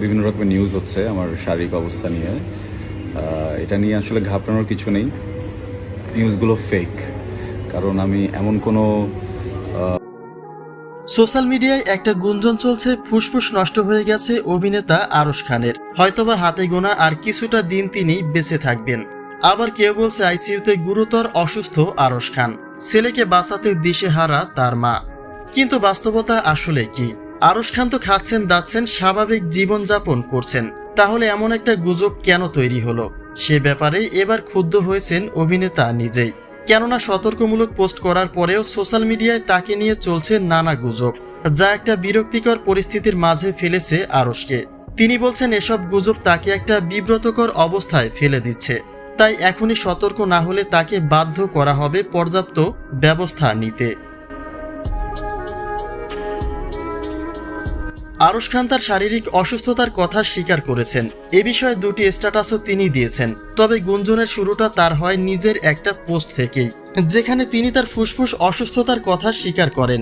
বিভিন্ন রকমের নিউজ হচ্ছে আমার শারীরিক অবস্থা নিয়ে। এটা নিয়ে আসলে ঘাবড়ানোর কিছু নেই। নিউজগুলো ফেক কারণ আমি এমন কোনো সোশ্যাল মিডিয়ায় একটা গুঞ্জন চলছে, ফুসফুস নষ্ট হয়ে গেছে অভিনেতা আরশ খানের। হয়তোবা হাতে গোনা আর কিছুটা দিন তিনি বেঁচে থাকবেন। আবার কেউ বলছে আইসিইউতে গুরুতর অসুস্থ আরশ খান। ছেলেকে বাঁচাতে দিশেহারা তার মা। কিন্তু বাস্তবতা আসলে কি? আরশ খান তো খাচ্ছেন, দাচ্ছেন, স্বাভাবিক জীবনযাপন করছেন। তাহলে এমন একটা গুজব কেন তৈরি হলো? সে ব্যাপারে এবার ক্ষুব্ধ হয়েছেন অভিনেতা নিজেই। কেননা সতর্কমূলক পোস্ট করার পরেও সোশ্যাল মিডিয়ায় তাকে নিয়ে চলছে নানা গুজব, যা একটা বিরক্তিকর পরিস্থিতির মাঝে ফেলেছে আরসকে তিনি বলছেন, এসব গুজব তাকে একটা বিব্রতকর অবস্থায় ফেলে দিচ্ছে। তাই এখনই সতর্ক না হলে তাকে বাধ্য করা হবে পর্যাপ্ত ব্যবস্থা নিতে। আরশ খান তার শারীরিক অসুস্থতার কথা স্বীকার করেছেন। এ বিষয়ে দুটি স্ট্যাটাসও তিনি দিয়েছেন। তবে গুঞ্জনের শুরুটা তার হয় নিজের একটা পোস্ট থেকেই, যেখানে তিনি তার ফুসফুস অসুস্থতার কথা স্বীকার করেন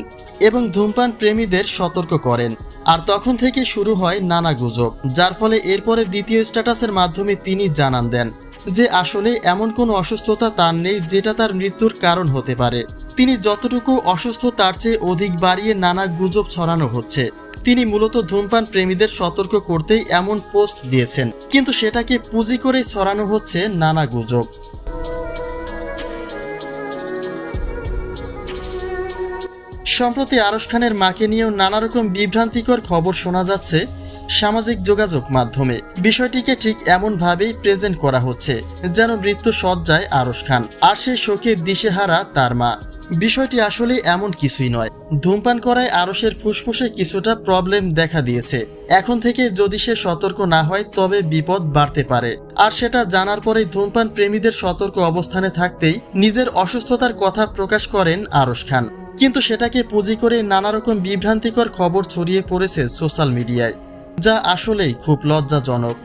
এবং ধূমপান প্রেমীদের সতর্ক করেন। আর তখন থেকে শুরু হয় নানা গুজব, যার ফলে এরপরে দ্বিতীয় স্ট্যাটাসের মাধ্যমে তিনি জানান দেন যে আসলে এমন কোনো অসুস্থতা তার নেই যেটা তার মৃত্যুর কারণ হতে পারে। তিনি যতটুকু অসুস্থ তার চেয়ে অধিক বাড়িয়ে নানা গুজব ছড়ানো হচ্ছে। তিনি মূলত ধূমপান প্রেমীদের সতর্ক করতেই এমন পোস্ট দিয়েছেন। কিন্তু সেটাকে পুঁজি করেই ছড়ানো হচ্ছে নানা গুজব। সম্প্রতি আরশ খানের মাকে নিয়েও নানা রকম বিভ্রান্তিকর খবর শোনা যাচ্ছে সামাজিক যোগাযোগ মাধ্যমে। বিষয়টিকে ঠিক এমনভাবেই প্রেজেন্ট করা হচ্ছে, যেন মৃত্যু সজ্জায় আরশ খান। আর সেই শোকে দিশেহারা তার মা। বিষয়টি আসলে এমন কিছুই নয়। ধূমপান করায় আরসের ফুসফুসে কিছুটা প্রবলেম দেখা দিয়েছে। এখন থেকে যদি সে সতর্ক না হয়, তবে বিপদ বাড়তে পারে। আর সেটা জানার পরে ধূমপান প্রেমীদের সতর্ক অবস্থানে থাকতেই নিজের অসুস্থতার কথা প্রকাশ করেন আরস খান। কিন্তু সেটাকে পুঁজি করে নানা রকম বিভ্রান্তিকর খবর ছড়িয়ে পড়েছে সোশ্যাল মিডিয়ায়, যা আসলেই খুব লজ্জাজনক।